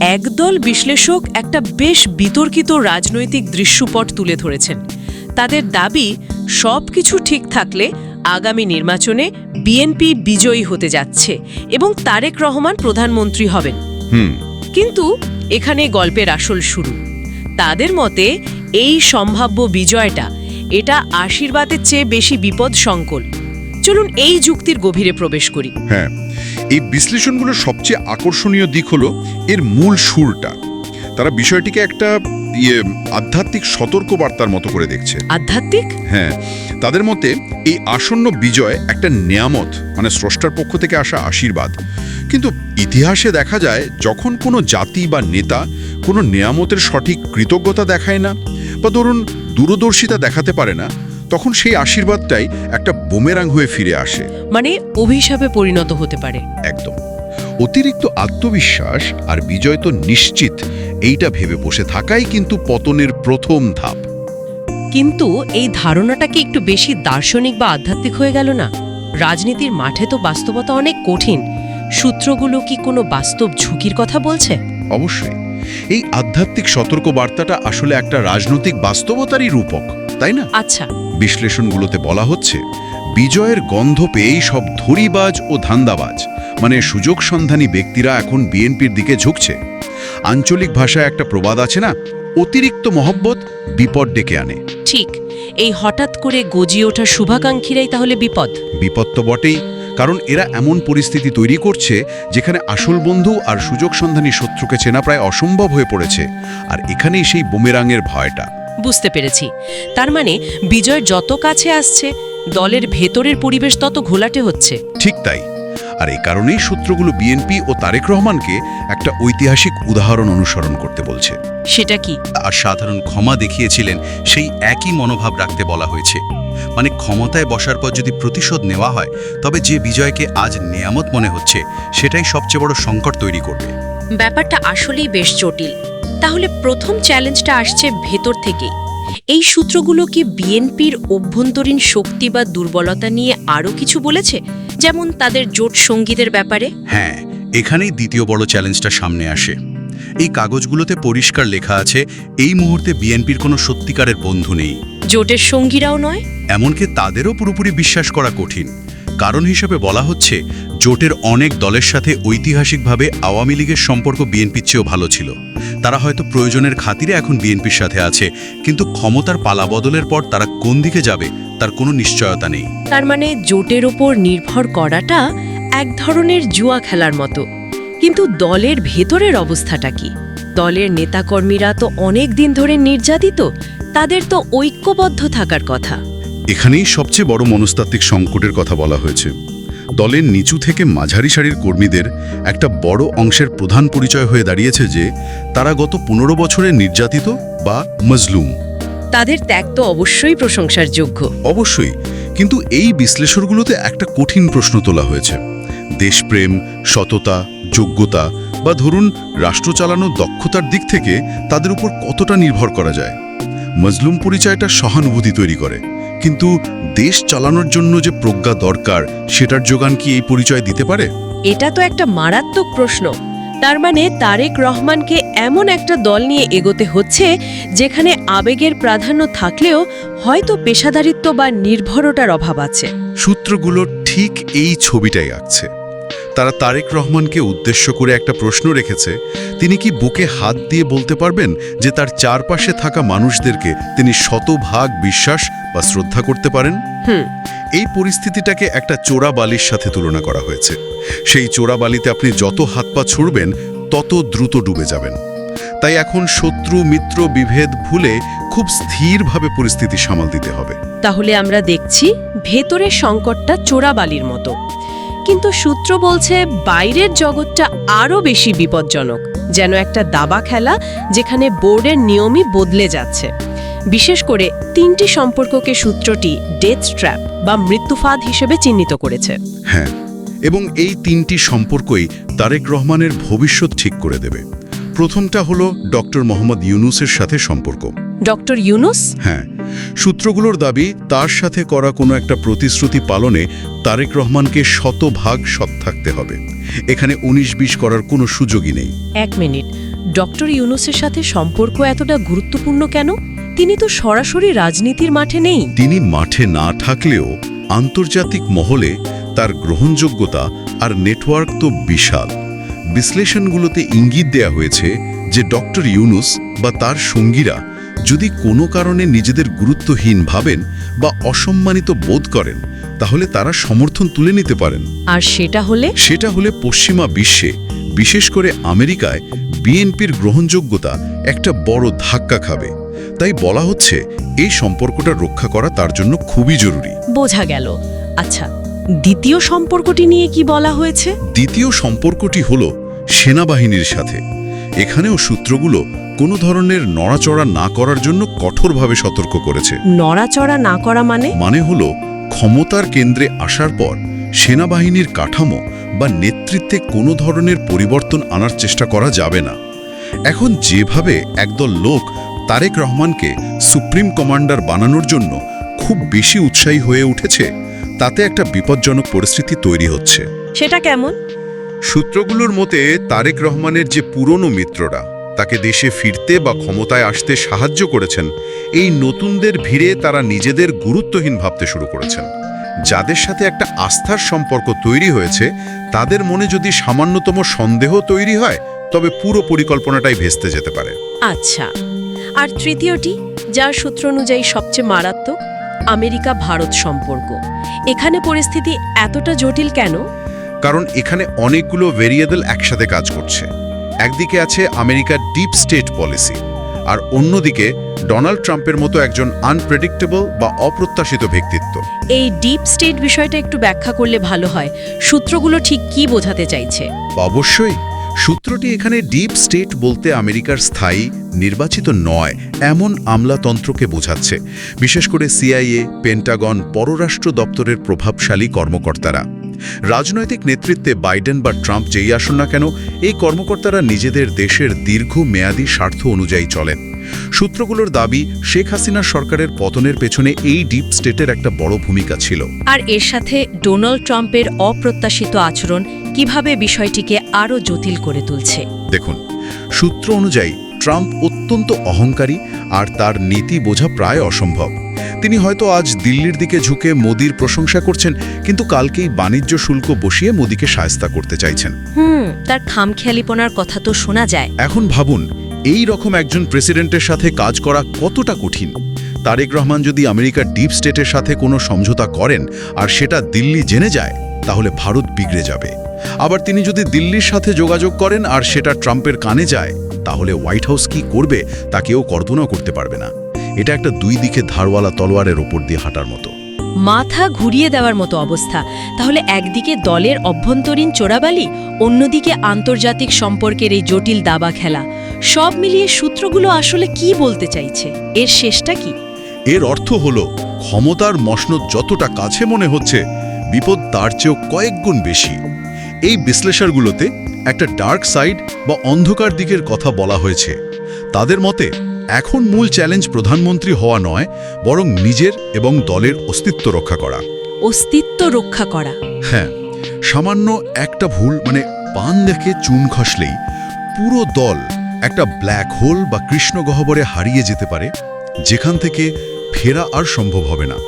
একদল বিশ্লেষক একটা বেশ বিতর্কিত রাজনৈতিক দৃশ্যপট তুলে ধরেছেন। তাদের দাবি সব কিছু ঠিক থাকলে আগামী নির্বাচনে বিএনপি বিজয়ী হতে যাচ্ছে এবং তারেক রহমান প্রধানমন্ত্রী হবেন। কিন্তু এখানে গল্পের আসল শুরু। তাদের মতে এই সম্ভাব্য বিজয়টা এটা আশীর্বাদের চেয়ে বেশি বিপদ সংকল চলুন এই যুক্তির গভীরে প্রবেশ করি। হ্যাঁ। এই বিশ্লেষণগুলোর সবচেয়ে আকর্ষণীয় দিক হলো এর মূল সুরটা। তারা বিষয়টিকে একটা ইয়ে আধ্যাত্মিক সতর্কবার্তার মতো করে দেখছে। আধ্যাত্মিক? হ্যাঁ তাদের মতে এই আসন্ন বিজয় একটা নিয়ামত মানে স্রষ্টার পক্ষ থেকে আসা আশীর্বাদ। কিন্তু ইতিহাসে দেখা যায় যখন কোনো জাতি বা নেতা কোনো নিয়ামতের সঠিক কৃতজ্ঞতা দেখায় না বা ধরুন দূরদর্শিতা দেখাতে পারে না তখন সেই আশীর্বাদটাই একটা বোমেরাং হয়ে ফিরে আসে। মানে অভিশাপে পরিণত হতে পারে। একদম। অতিরিক্ত আত্মবিশ্বাস আর বিজয় তো নিশ্চিত এইটা ভেবে বসে থাকাই কিন্তু পতনের প্রথম ধাপ। কিন্তু এই ধারণাটা কি একটু বেশি দার্শনিক বা আধ্যাত্মিক হয়ে গেল না? রাজনীতির মাঠে তো বাস্তবতা অনেক কঠিন। সূত্রগুলো কি কোনো বাস্তব ঝুঁকির কথা বলছে? অবশ্যই। এই আধ্যাত্মিক সতর্ক বার্তাটা আসলে একটা রাজনৈতিক বাস্তবতারই রূপক। তাই না? আচ্ছা। বিশ্লেষণগুলোতে বলা হচ্ছে বিজয়ের গন্ধ পেয়েই সব ধরিবাজ ও ধান্দাবাজ মানে সুযোগ সন্ধানী ব্যক্তিরা এখন বিএনপির দিকে ঝুঁকছে। আঞ্চলিক ভাষায় একটা প্রবাদ আছে না অতিরিক্ত মহব্বত বিপদ ডেকে আনে। ঠিক এই হঠাৎ করে গজিয়ে ওঠা শুভাকাঙ্ক্ষীরাই তাহলে বিপদ। বিপদ তো বটেই কারণ এরা এমন পরিস্থিতি তৈরি করছে যেখানে আসল বন্ধু আর সুযোগ সন্ধানী শত্রুকে চেনা প্রায় অসম্ভব হয়ে পড়েছে আর এখানেই সেই বুমেরাঙের ভয়টা। বুঝতে পেরেছি। তার মানে বিজয় যত কাছে আসছে দলের ভেতরের পরিবেশ তত ঘোলাটে হচ্ছে। ঠিক তাই। আর এই কারণেই সূত্রগুলো বিএনপি ও তারেক রহমানকে একটা ঐতিহাসিক উদাহরণ অনুসরণ করতে বলছে। সেটা কি? আর সাধারণ ক্ষমা দেখিয়েছিলেন সেই একই মনোভাব রাখতে বলা হয়েছে। মানে ক্ষমতায় বসার পর যদি প্রতিশোধ নেওয়া হয় তবে যে বিজয়কে আজ নেয়ামত মনে হচ্ছে সেটাই সবচেয়ে বড় সংকট তৈরি করবে। ব্যাপারটা আসলেই বেশ জটিল। তাহলে প্রথম চ্যালেঞ্জটা আসছে ভেতর থেকেই। এই সূত্রগুলো কি বিএনপির অভ্যন্তরীণ শক্তি বা দুর্বলতা নিয়ে আরও কিছু বলেছে? যেমন তাদের জোট সঙ্গীদের ব্যাপারে? হ্যাঁ এখানেই দ্বিতীয় বড় চ্যালেঞ্জটা সামনে আসে। এই কাগজগুলোতে পরিষ্কার লেখা আছে এই মুহূর্তে বিএনপির কোনো সত্যিকারের বন্ধু নেই। জোটের সঙ্গীরাও নয়? এমনকি তাদেরও পুরোপুরি বিশ্বাস করা কঠিন। কারণ হিসেবে বলা হচ্ছে, জোটের অনেক দলের সাথে ঐতিহাসিকভাবে আওয়ামী লীগের সম্পর্ক বিএনপির চেয়েও ভালো ছিল। তারা হয়তো প্রয়োজনের খাতিরে এখন বিএনপির সাথে আছে, কিন্তু ক্ষমতার পালাবদলের পর তারা কোন দিকে যাবে, তার কোনো নিশ্চয়তা নেই। তার মানে জোটের ওপর নির্ভর করাটা এক ধরনের জুয়া খেলার মতো। কিন্তু দলের ভেতরের অবস্থাটা কি? দলের নেতাকর্মীরা তো অনেক দিন ধরে নির্যাতিত, তাদের তো ঐক্যবদ্ধ থাকার কথা। এখানেই সবচেয়ে বড় মনস্তাত্ত্বিক সংকটের কথা বলা হয়েছে। দলের নিচু থেকে মাঝারি সারির কর্মীদের একটা বড় অংশের প্রধান পরিচয় হয়ে দাঁড়িয়েছে যে তারা গত পনেরো বছরে নির্যাতিত বা মজলুম। তাদের ত্যাগ তো অবশ্যই প্রশংসার যোগ্য। অবশ্যই কিন্তু এই বিশ্লেষণগুলোতে একটা কঠিন প্রশ্ন তোলা হয়েছে। দেশপ্রেম সততা যোগ্যতা বা ধরুন রাষ্ট্র চালানো দক্ষতার দিক থেকে তাদের উপর কতটা নির্ভর করা যায়? মজলুম পরিচয়টা সহানুভূতি তৈরি করে। কিন্তু দেশ চালানোর জন্য যে প্রজ্ঞা দরকার সেটার যোগান কি এই পরিচয় দিতে পারে? এটা তো একটা মারাত্মক প্রশ্ন। তার মানে তারেক রহমানকে এমন একটা দল নিয়ে এগোতে হচ্ছে যেখানে আবেগের প্রাধান্য থাকলেও হয়তো পেশাদারিত্ব বা নির্ভরতার অভাব আছে। সূত্রগুলো ঠিক এই ছবিটাই আঁকছে। তারা তারেক রহমানকে উদ্দেশ্য করে একটা প্রশ্ন রেখেছে তিনি কি বুকে হাত দিয়ে বলতে পারবেন যে তার চারপাশে থাকা মানুষদেরকে তিনি শতভাগ বিশ্বাস বা শ্রদ্ধা করতে পারেন? হুম। এই পরিস্থিতিটাকে একটা চোরা বালির সাথে তুলনা করা হয়েছে। সেই চোরা বালিতে আপনি যত হাত পা ছুড়বেন তত দ্রুত ডুবে যাবেন। তাই এখন শত্রু মিত্র বিভেদ ভুলে খুব স্থিরভাবে পরিস্থিতি সামাল দিতে হবে। তাহলে আমরা দেখছি ভেতরের সংকটটা চোরাবালির মতো। কিন্তু সূত্র বলছে বাইরের জগৎটা আরও বেশি বিপজ্জনক যেন একটা দাবা খেলা যেখানে বোর্ডের নিয়মই বদলে যাচ্ছে। বিশেষ করে তিনটি সম্পর্ককে সূত্রটি ডেথ ট্র্যাপ বা মৃত্যুফাদ হিসেবে চিহ্নিত করেছে। হ্যাঁ এবং এই তিনটি সম্পর্কই তারেক রহমানের ভবিষ্যৎ ঠিক করে দেবে। প্রথমটা হলো ডক্টর মোহাম্মদ ইউনুসের সাথে সম্পর্ক। ডক্টর ইউনুস? হ্যাঁ সূত্রগুলোর দাবি তার সাথে করা কোনো একটা প্রতিশ্রুতি পালনে তারেক রহমানকে শতভাগ সৎ থাকতে হবে। এখানে উনিশ বিশ করার কোনো সুযোগই নেই। এক মিনিট। ডক্টর ইউনুসের সাথে সম্পর্ক এতটা গুরুত্বপূর্ণ কেন? তিনি তো সরাসরি রাজনীতির মাঠে নেই। তিনি মাঠে না থাকলেও আন্তর্জাতিক মহলে তার গ্রহণযোগ্যতা আর নেটওয়ার্ক তো বিশাল। বিশ্লেষণগুলোতে ইঙ্গিত দেয়া হয়েছে যে ডক্টর ইউনুস বা তার সঙ্গীরা যদি কোনো কারণে নিজেদের গুরুত্বহীন ভাবেন বা অসম্মানিত বোধ করেন তাহলে তারা সমর্থন তুলে নিতে পারেন। আর সেটা হলে? সেটা হলে পশ্চিমা বিশ্বে বিশেষ করে আমেরিকায় বিএনপির গ্রহণযোগ্যতা একটা বড় ধাক্কা খাবে। তাই বলা হচ্ছে এই সম্পর্কটা রক্ষা করা তার জন্য খুবই জরুরি। বোঝা গেল। আচ্ছা দ্বিতীয় সম্পর্কটি নিয়ে কি বলা হয়েছে? দ্বিতীয় সম্পর্কটি হল সেনাবাহিনীর সাথে। এখানেও সূত্রগুলো কোনো ধরনের নড়াচড়া না করার জন্য কঠোরভাবে সতর্ক করেছে। নড়াচড়া না করা মানে? মানে হলো ক্ষমতার কেন্দ্রে আসার পর সেনাবাহিনীর কাঠামো বা নেতৃত্বে কোনো ধরনের পরিবর্তন আনার চেষ্টা করা যাবে না। এখন যেভাবে একদল লোক তারেক রহমানকে সুপ্রিম কমান্ডার বানানোর জন্য খুব বেশি উৎসাহী হয়ে উঠেছে তাতে একটা বিপজ্জনক পরিস্থিতি তৈরি হচ্ছে। সেটা কেমন? সূত্রগুলোর মতে তারেক রহমানের যে পুরনো মিত্ররা তাকে দেশে ফিরতে বা ক্ষমতায় আসতে সাহায্য করেছেন এই নতুনদের ভিড়ে তারা নিজেদের গুরুত্বহীন ভাবতে শুরু করেছেন। যাদের সাথে একটা আস্থার সম্পর্ক তৈরি হয়েছে তাদের মনে যদি সামান্যতম সন্দেহ তৈরি হয় তবে পুরো পরিকল্পনাটাই ভেস্তে যেতে পারে। আচ্ছা আর তৃতীয়টি যার সূত্র অনুযায়ী সবচেয়ে মারাত্মক আমেরিকা ভারত সম্পর্ক। এখানে পরিস্থিতি এতটা জটিল কেন? কারণ এখানে অনেকগুলো ভেরিয়েবল একসাথে কাজ করছে। একদিকে আছে আমেরিকার ডিপ স্টেট পলিসি আর অন্যদিকে ডোনাল্ড ট্রাম্পের মতো একজন আনপ্রেডিক্টেবল বা অপ্রত্যাশিত ব্যক্তিত্ব। এই ডিপ স্টেট বিষয়টা একটু ব্যাখ্যা করলে ভালো হয়। সূত্রগুলো ঠিক কি বোঝাতে চাইছে? অবশ্যই। সূত্রটি এখানে ডিপ স্টেট বলতে আমেরিকার স্থায়ী নির্বাচিত নয় এমন আমলাতন্ত্রকে বোঝাচ্ছে। বিশেষ করে সিআইএ পেন্টাগন পররাষ্ট্র দপ্তরের প্রভাবশালী কর্মকর্তারা। রাজনৈতিক নেতৃত্বে বাইডেন বা ট্রাম্প যেই আসুন না কেন এই কর্মকর্তারা নিজেদের দেশের দীর্ঘ মেয়াদী স্বার্থ অনুযায়ী চলেন। সূত্রগুলোর দাবি শেখ হাসিনার সরকারের পতনের পেছনে এই ডিপ স্টেটের একটা বড় ভূমিকা ছিল। আর এর সাথে ডোনাল্ড ট্রাম্পের অপ্রত্যাশিত আচরণ কীভাবে বিষয়টিকে আরও জটিল করে তুলছে। দেখুন সূত্র অনুযায়ী ট্রাম্প অত্যন্ত অহংকারী আর তার নীতি বোঝা প্রায় অসম্ভব। তিনি হয়তো আজ দিল্লির দিকে ঝুঁকে মোদির প্রশংসা করছেন কিন্তু কালকেই বাণিজ্য শুল্ক বসিয়ে মোদিকে সায়স্তা করতে চাইছেন। হুম তার খামখেয়ালিপনার কথা তো শোনা যায়। এখন ভাবুন এই রকম একজন প্রেসিডেন্টের সাথে কাজ করা কতটা কঠিন? তারেক রহমান যদি আমেরিকার ডিপ স্টেটের সাথে কোনো সমঝোতা করেন আর সেটা দিল্লি জেনে যায় তাহলে ভারত বিগড়ে যাবে। আবার তিনি যদি দিল্লির সাথে যোগাযোগ করেন আর সেটা ট্রাম্পের কানে যায় তাহলে হোয়াইট হাউস কি করবে তা কেউ কল্পনাও করতে পারবে না। এটা একটা দুই দিকে ধারওয়ালা তলোয়ারের ওপর দিয়ে হাঁটার মতো। মাথা ঘুরিয়ে দেওয়ার মতো অবস্থা। তাহলে একদিকে দলের অভ্যন্তরীণ চোরাবালি অন্যদিকে আন্তর্জাতিক সম্পর্কের এই জটিল দাবা খেলা। সব মিলিয়ে সূত্রগুলো আসলে কি বলতে চাইছে? এর শেষটা কি? এর অর্থ হল ক্ষমতার মসনদ যতটা কাছে মনে হচ্ছে বিপদ তার চেয়েও কয়েক গুণ বেশি। এই বিশ্লেষণগুলোতে একটা ডার্ক সাইড বা অন্ধকার দিকের কথা বলা হয়েছে। তাদের মতে এখন মূল চ্যালেঞ্জ প্রধানমন্ত্রী হওয়া নয় বরং নিজের এবং দলের অস্তিত্ব রক্ষা করা। অস্তিত্ব রক্ষা করা। হ্যাঁ সামান্য একটা ভুল মানে পান দেখে চুন খসলেই পুরো দল একটা ব্ল্যাক হোল বা কৃষ্ণ গহ্বরে হারিয়ে যেতে পারে যেখান থেকে ফেরা আর সম্ভব হবে না।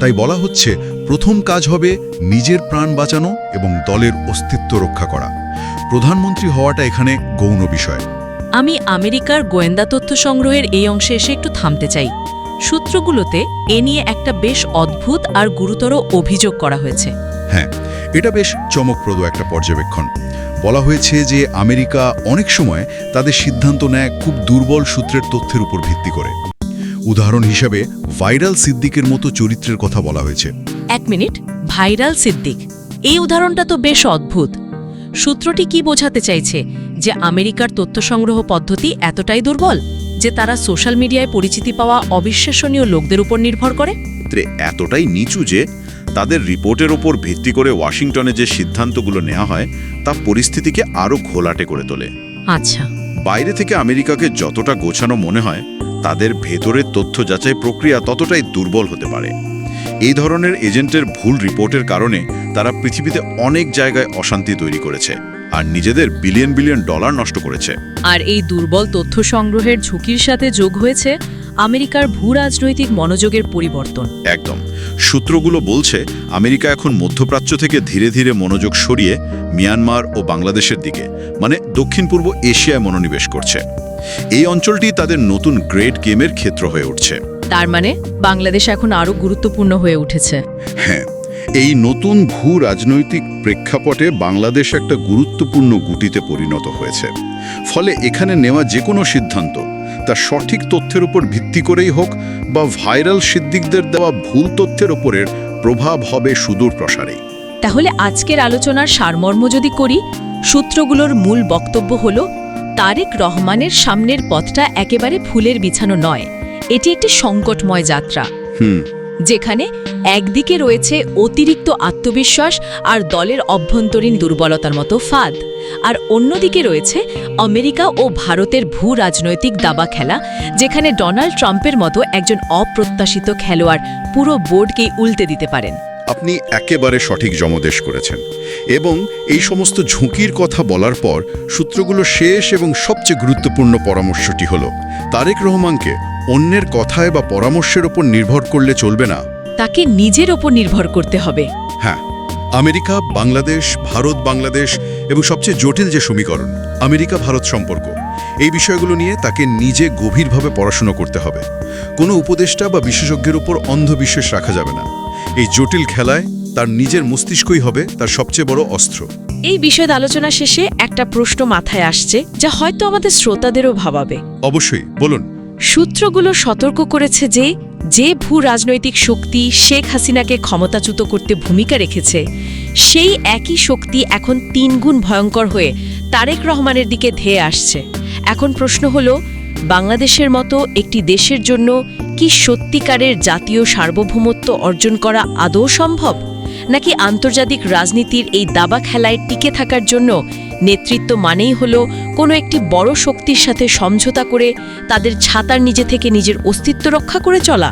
তাই বলা হচ্ছে প্রথম কাজ হবে নিজের প্রাণ বাঁচানো এবং দলের অস্তিত্ব রক্ষা করা। প্রধানমন্ত্রী হওয়াটা এখানে গৌণ বিষয়। আমি আমেরিকার গোয়েন্দা তথ্য সংগ্রহের এই অংশে এসে একটু থামতে চাই। সূত্রগুলোতে এ নিয়ে একটা বেশ অদ্ভুত আর গুরুতর অভিযোগ করা হয়েছে। হ্যাঁ এটা বেশ চমকপ্রদ একটা পর্যবেক্ষণ। বলা হয়েছে যে আমেরিকা অনেক সময় তাদের সিদ্ধান্ত নেয় খুব দুর্বল সূত্রের তথ্যের উপর ভিত্তি করে। উদাহরণ হিসাবে ভাইরাল সিদ্দিকের মতো চরিত্রের কথা বলা হয়েছে। এক মিনিট ভাইরাল সিদ্দিক। এই উদাহরণটা তো বেশ অদ্ভুত। সূত্রটি কি বোঝাতে চাইছে? যে আমেরিকার তথ্য সংগ্রহ পদ্ধতি এতটাই দুর্বল যে তারা সোশ্যাল মিডিয়ায় পরিচিতি পাওয়া অবিশ্বাসনীয় লোকদের উপর নির্ভর করে? এতটাই নিচু যে তাদের রিপোর্টের ওপর ভিত্তি করে ওয়াশিংটনে যে সিদ্ধান্তগুলো নেওয়া হয় তা পরিস্থিতিকে আরও ঘোলাটে করে তোলে। আচ্ছা। বাইরে থেকে আমেরিকাকে যতটা গোছানো মনে হয় তাদের ভেতরের তথ্য যাচাই প্রক্রিয়া ততটাই দুর্বল হতে পারে। এই ধরনের এজেন্টের ভুল রিপোর্টের কারণে তারা পৃথিবীতে অনেক জায়গায় অশান্তি তৈরি করেছে। আর নিজেদের বিলিয়ন বিলিয়ন ডলার নষ্ট করেছে। আর এই দুর্বল তথ্য সংগ্রহের ঝুঁকির সাথে যোগ হয়েছে আমেরিকার ভূ রাজনৈতিক মনোযোগের পরিবর্তন। একদম। সূত্রগুলো বলছে আমেরিকা এখন মধ্যপ্রাচ্য থেকে ধীরে ধীরে মনোযোগ সরিয়ে মিয়ানমার ও বাংলাদেশের দিকে মানে দক্ষিণ পূর্ব এশিয়ায় মনোনিবেশ করছে। এই অঞ্চলটি তাদের নতুন গ্রেট গেমের ক্ষেত্র হয়ে উঠছে। তার মানে বাংলাদেশ এখন আরও গুরুত্বপূর্ণ হয়ে উঠেছে। হ্যাঁ এই নতুন ভূ রাজনৈতিক প্রেক্ষাপটে বাংলাদেশ একটা গুরুত্বপূর্ণ গুটিতে পরিণত হয়েছে। ফলে এখানে নেওয়া যে কোনো সিদ্ধান্ত তা সঠিক তথ্যের উপর ভিত্তি করেই হোক বা ভাইরাল সিদ্দিকদের দেওয়া ভুল তথ্যের ওপরের প্রভাব হবে সুদূর প্রসারে তাহলে আজকের আলোচনার সারমর্ম যদি করি সূত্রগুলোর মূল বক্তব্য হল তারেক রহমানের সামনের পথটা একেবারে ফুলের বিছানো নয়। এটি একটি সংকটময় যাত্রা। হুম। যেখানে একদিকে রয়েছে অতিরিক্ত আত্মবিশ্বাস আর দলের অভ্যন্তরীণ দুর্বলতার মতো ফাঁদ, আর অন্যদিকে রয়েছে আমেরিকা ও ভারতের ভূ রাজনৈতিক দাবা খেলা, যেখানে ডোনাল্ড ট্রাম্পের মতো একজন অপ্রত্যাশিত খেলোয়াড় পুরো বোর্ডকেই উল্টে দিতে পারেন। আপনি একেবারে সঠিক জমদেশ করেছেন এবং এই সমস্ত ঝুঁকির কথা বলার পর সূত্রগুলো শেষ এবং সবচেয়ে গুরুত্বপূর্ণ পরামর্শটি হল, তারেক রহমানকে অন্যের কথায় বা পরামর্শের ওপর নির্ভর করলে চলবে না। তাকে নিজের ওপর নির্ভর করতে হবে। হ্যাঁ আমেরিকা বাংলাদেশ ভারত বাংলাদেশ এবং সবচেয়ে জটিল যে সমীকরণ আমেরিকা ভারত সম্পর্ক। এই বিষয়গুলো নিয়ে তাকে নিজে গভীরভাবে পড়াশুনো করতে হবে। কোনো উপদেষ্টা বা বিশেষজ্ঞের উপর অন্ধবিশ্বাস রাখা যাবে না। এই জটিল খেলায় তার নিজের মস্তিষ্কই হবে তার সবচেয়ে বড় অস্ত্র। এই বিষয়ে আলোচনা শেষে একটা প্রশ্ন মাথায় আসছে যা হয়তো আমাদের শ্রোতাদেরও ভাবাবে। অবশ্যই বলুন। সূত্রগুলো সতর্ক করেছে যে যে ভূ রাজনৈতিক শক্তি শেখ হাসিনাকে ক্ষমতাচ্যুত করতে ভূমিকা রেখেছে, সেই একই শক্তি এখন তিনগুণ ভয়ঙ্কর হয়ে তারেক রহমানের দিকে ধেয়ে আসছে। এখন প্রশ্ন হল, বাংলাদেশের মতো একটি দেশের জন্য কি সত্যিকারের জাতীয় সার্বভৌমত্ব অর্জন করা আদৌ সম্ভব? নাকি আন্তর্জাতিক রাজনীতির এই দাবা খেলায় টিকে থাকার জন্য নেতৃত্ব মানেই হল কোনো একটি বড় শক্তির সাথে সমঝোতা করে তাদের ছাতার নিজে থেকে নিজের অস্তিত্ব রক্ষা করে চলা?